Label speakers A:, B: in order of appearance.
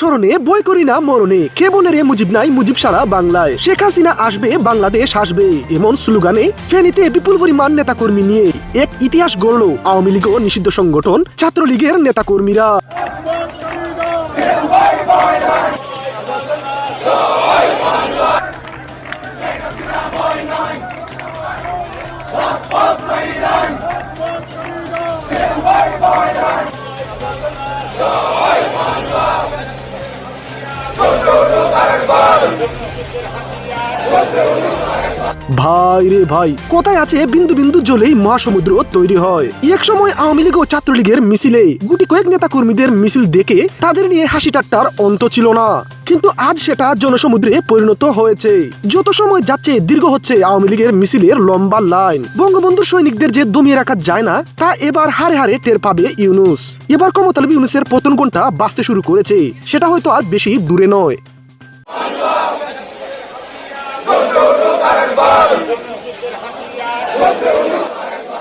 A: স্মরণে বই করি না মরণে। কে বলে রে মুজিব নাই, মুজিব সারা বাংলায়। শেখ হাসিনা আসবে, বাংলাদেশ আসবে। এমন স্লোগানে ফেনীতে বিপুল পরিমাণ নেতাকর্মী নিয়ে এক ইতিহাস গড়ল আওয়ামী লীগ ও নিষিদ্ধ সংগঠন ছাত্রলীগের নেতাকর্মীরা। Contra os otários, bora! Contra os! ভাই রে ভাই, কোথায় আছে বিন্দু বিন্দু তৈরি হয়? এক সময় আওয়ামী লীগ ও ছাত্রলীগের মিছিলে গুটি কয়েক নেতা কর্মীদের মিছিল দেখে তাদের নিয়ে হাসি অন্ত ছিল না। কিন্তু আজ সেটা জনসমুদ্রে পরিণত হয়েছে। যত সময় যাচ্ছে, দীর্ঘ হচ্ছে আওয়ামী লীগের মিছিলের লম্বা লাইন। বঙ্গবন্ধু সৈনিকদের যে দমিয়ে রাখা যায় না, তা এবার হারে হারে টের পাবে ইউনুস। এবার ক্ষমতালবী ইউনুসের পতন কোনটা বাঁচতে শুরু করেছে, সেটা হয়তো আর বেশি দূরে নয়। Thank you.